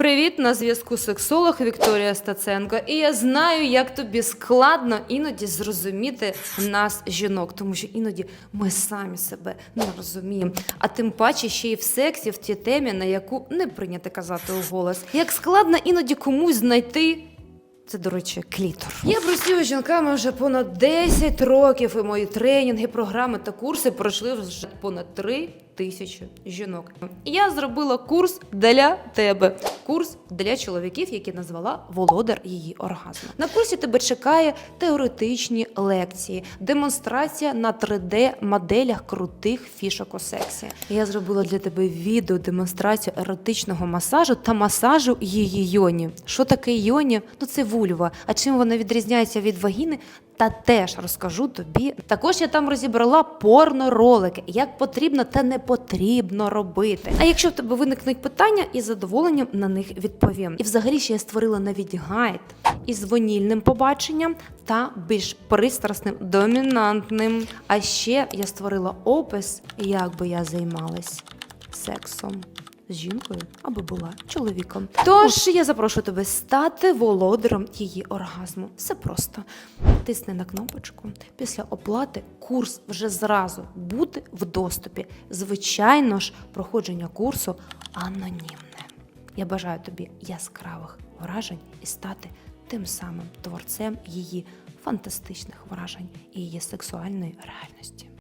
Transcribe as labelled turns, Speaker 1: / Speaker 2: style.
Speaker 1: Привіт, на зв'язку сексолог Вікторія Стаценко. І я знаю, як тобі складно іноді зрозуміти нас, жінок, тому що іноді ми самі себе не розуміємо. А тим паче ще й в сексі, в тій темі, на яку не прийнято казати у голос. Як складно іноді комусь знайти. Це, до речі, клітор. Я працюю з жінками вже понад 10 років, і мої тренінги, програми та курси пройшли вже понад 3 тисячі жінок. Я зробила курс для тебе. Курс для чоловіків, який назвала Володар її оргазму. На курсі тебе чекає теоретичні лекції, демонстрація на 3D-моделях крутих фішок у сексі. Я зробила для тебе відео демонстрацію еротичного масажу та масажу її йоні. Що таке йоні? Ну це вульва. А чим вона відрізняється від вагіни? Та теж розкажу тобі. Також я там розібрала порно-ролики, як потрібно та не потрібно робити. А якщо в тебе виникнуть питання, із задоволенням на них відповім. І взагалі ще я створила навіть гайд із ванільним побаченням та більш пристрасним, домінантним. А ще я створила опис, як би я займалась сексом з жінкою або була чоловіком. Тож я запрошую тебе стати володарем її оргазму. Все просто. Тисни на кнопочку. Після оплати курс вже зразу буде в доступі. Звичайно ж, проходження курсу анонімне. Я бажаю тобі яскравих вражень і стати тим самим творцем її фантастичних вражень і її сексуальної реальності.